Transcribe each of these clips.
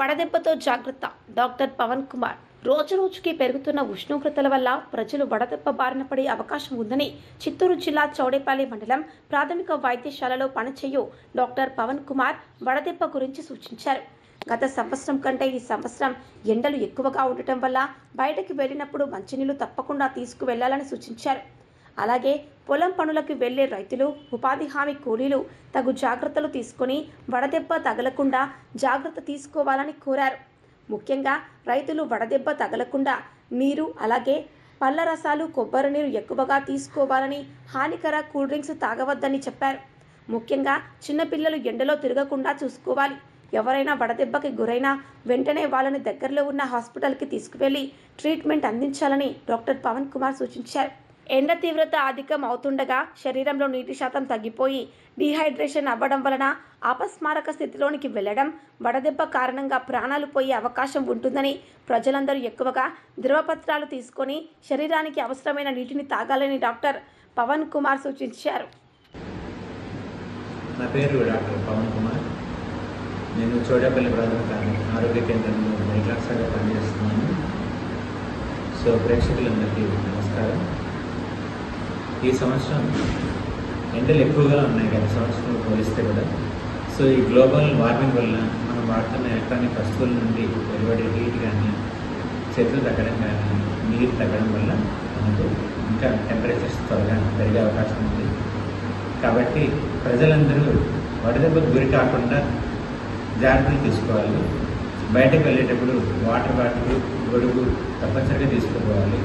వడదెబ్బతో జాగ్రత్త. డాక్టర్ పవన్ కుమార్ రోజు రోజుకి పెరుగుతున్న ఉష్ణోగ్రతల వల్ల ప్రజలు వడదెబ్బ బారిన పడే అవకాశం ఉందని చిత్తూరు జిల్లా చౌడేపల్లి మండలం ప్రాథమిక వైద్యశాలలో పనిచేయు డాక్టర్ పవన్ కుమార్ వడదెబ్బ గురించి సూచించారు. గత సంవత్సరం కంటే ఈ సంవత్సరం ఎండలు ఎక్కువగా ఉండటం వల్ల బయటకు వెళ్ళినప్పుడు మంచినీళ్ళు తప్పకుండా తీసుకువెళ్ళాలని సూచించారు. అలాగే పొలం పనులకు వెళ్ళే రైతులు ఉపాధి హామీ కూలీలు తగు జాగ్రత్తలు తీసుకొని వడదెబ్బ తగలకుండా జాగ్రత్త తీసుకోవాలని కోరారు. ముఖ్యంగా రైతులు వడదెబ్బ తగలకుండా నీరు అలాగే పళ్ళ రసాలు కొబ్బరి నీరు ఎక్కువగా తీసుకోవాలని హానికర కూల్ డ్రింక్స్ తాగవద్దని చెప్పారు. ముఖ్యంగా చిన్నపిల్లలు ఎండలో తిరగకుండా చూసుకోవాలి. ఎవరైనా వడదెబ్బకి గురైనా వెంటనే వాళ్ళని దగ్గరలో ఉన్న హాస్పిటల్కి తీసుకువెళ్ళి ట్రీట్మెంట్ అందించాలని డాక్టర్ పవన్ కుమార్ సూచించారు. ఎండ తీవ్రత అధికం అవుతుండగా శరీరంలో నీటి శాతం తగ్గిపోయి డీహైడ్రేషన్ అవ్వడం వలన అపస్మారక స్థితిలోనికి వెళ్ళడం వడదెబ్బ కారణంగా ప్రాణాలు పోయే అవకాశం ఉంటుందని ప్రజలందరూ ఎక్కువగా ద్రవపత్రాలు తీసుకొని శరీరానికి అవసరమైన నీటిని తాగాలని డాక్టర్ పవన్ కుమార్ సూచించారు. నా పేరు డాక్టర్ పవన్ కుమార్. నేను చోడపల్లి ప్రాథమిక ఆరోగ్య కేంద్రంలో మెడికల్ ఆఫీసర్గా పనిచేస్తున్నాను. సో ప్రేక్షకులందరికీ నమస్కారం. ఈ సంవత్సరం ఎండలు ఎక్కువగా ఉన్నాయి గత సంవత్సరం పోలిస్తే కూడా. సో ఈ గ్లోబల్ వార్మింగ్ వల్ల మనం వాడుతున్న ఎలక్ట్రానిక్ వస్తువుల నుండి వెలువడే హీట్ కానీ చెట్లు తగ్గడం కానీ నీరు తగ్గడం వల్ల మనకు ఇంకా టెంపరేచర్స్ త్వరగా పెరిగే అవకాశం ఉంది. కాబట్టి ప్రజలందరూ వడదెబ్బకు గురి కాకుండా జాగ్రత్తలు తీసుకోవాలి. బయటకు వెళ్ళేటప్పుడు వాటర్ బాటిల్ గొడుగు తప్పనిసరిగా తీసుకుపోవాలి.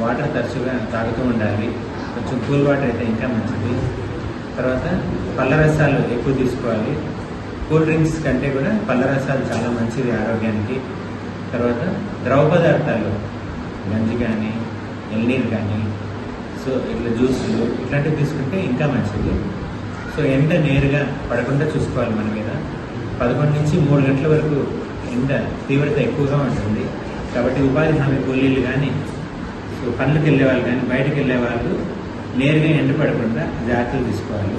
వాటర్ తరచుగా తాగుతూ ఉండాలి. కొంచెం కూల్ వాటర్ అయితే ఇంకా మంచిది. తర్వాత పళ్ళ రసాలు ఎక్కువ తీసుకోవాలి. కూల్ డ్రింక్స్ కంటే కూడా పళ్ళ రసాలు చాలా మంచిది ఆరోగ్యానికి. తర్వాత ద్రవ పదార్థాలు గంజి కానీ ఎల్నీరు కానీ సో ఇట్లా జ్యూసులు ఇట్లాంటివి తీసుకుంటే ఇంకా మంచిది. సో ఎండ నేరుగా పడకుండా చూసుకోవాలి మన మీద. పదకొండు నుంచి మూడు గంటల వరకు ఎండ తీవ్రత ఎక్కువగా ఉంటుంది. కాబట్టి ఉపాధి హామీ కూలీలు కానీ సో పనులకు వెళ్ళేవాళ్ళు కానీ బయటకు వెళ్ళేవాళ్ళు నేరుగా ఎండ పడకుండా జాగ్రత్తలు తీసుకోవాలి.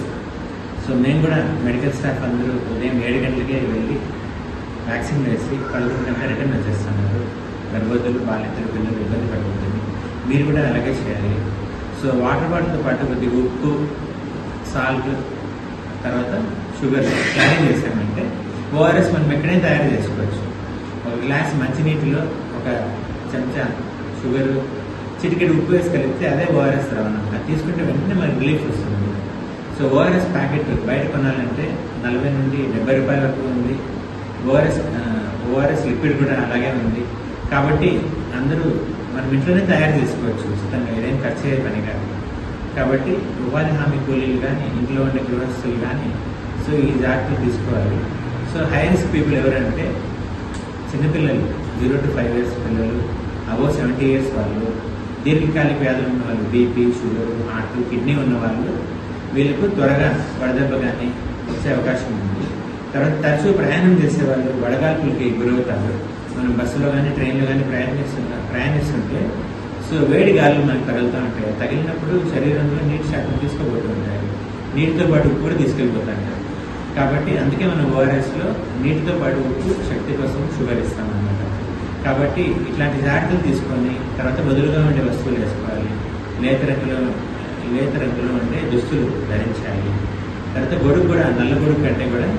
సో మేము కూడా మెడికల్ స్టాఫ్ అందరూ ఉదయం ఏడు గంటలకే వెళ్ళి వ్యాక్సిన్ వేసి పదకొండు గంటల రిటర్న్ వచ్చేస్తున్నారు. గర్భవతులు బాలింతలు పిల్లలు ఇబ్బంది పడుతుంది మీరు కూడా అలాగే చేయాలి. సో వాటర్ బాటిల్తో పాటు కొద్దిగా ఉప్పు సాల్ట్ తర్వాత షుగర్ క్యారీ చేసామంటే ఓఆర్ఎస్ మనం ఎక్కడే తయారు చేసుకోవచ్చు. ఒక గ్లాస్ మంచినీటిలో ఒక చెంచా షుగరు చిటికెడు ఉప్పు వేసి కలిపితే అదే ఓఆర్ఎస్ రావన్నమాట. అది తీసుకుంటే వెంటనే మనకి రిలీఫ్ వస్తుంది. సో ఓఆర్ఎస్ ప్యాకెట్ బయట కొనాలంటే నలభై నుండి డెబ్బై రూపాయల వరకు ఉంది. ఓఆర్ఎస్ ఓఆర్ఎస్ లిక్విడ్ కూడా అలాగే ఉంది. కాబట్టి అందరూ మనం ఇంట్లోనే తయారు చేసుకోవచ్చు. ఉచితంగా ఏదైనా ఖర్చు అయ్యే పని కాదు. కాబట్టి ఉపాధి హామీ కూలీలు కానీ ఇంట్లో ఉండే గృహస్థులు కానీ సో ఈ జాగ్రత్తలు తీసుకోవాలి. సో హై రిస్క్ పీపుల్ ఎవరంటే చిన్నపిల్లలు జీరో టు ఫైవ్ ఇయర్స్ పిల్లలు అబో సెవెంటీ ఇయర్స్ వాళ్ళు దీర్ఘకాలిక వ్యాధులు ఉన్న వాళ్ళు బీపీ షుగర్ హార్ట్ కిడ్నీ ఉన్న వాళ్ళు వీళ్ళకు త్వరగా వడదెబ్బ కానీ వచ్చే అవకాశం ఉంది. తర్వాత తరచూ ప్రయాణం చేసే వాళ్ళు వడగాల్పులకి గురవుతారు. మనం బస్సులో కానీ ట్రైన్లో కానీ ప్రయాణిస్తున్న ప్రయాణిస్తుంటే సో వేడి గాలులు మనకు తగులుతూ ఉంటాయి. తగిలినప్పుడు శరీరంలో నీటి శాతం తీసుకుపోతూ ఉంటాయి. నీటితో పాటు ఉప్పు కూడా తీసుకెళ్ళిపోతుంటారు కాబట్టి అందుకే మనం ఓఆర్ఎస్లో నీటితో పాటు ఉప్పు శక్తి కోసం షుగర్ ఇస్తామన్నమాట. కాబట్టి ఇట్లాంటి జాగ్రత్తలు తీసుకొని తర్వాత బదులుగా ఉండే వస్తువులు వేసుకోవాలి. లేత రంగులో లేత రంగులో ఉండే దుస్తులు ధరించాలి. తర్వాత గొడుగు కూడా నల్ల గొడుగు కంటే కూడా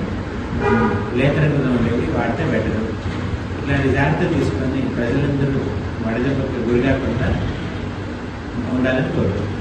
లేత రంగులో ఉండేవి వాడితే బెటర్ ఇట్లాంటి జాగ్రత్తలు తీసుకొని ప్రజలందరూ వడదెబ్బకు గురి కాకుండా ఉండాలని కోరుకుంటున్నాను.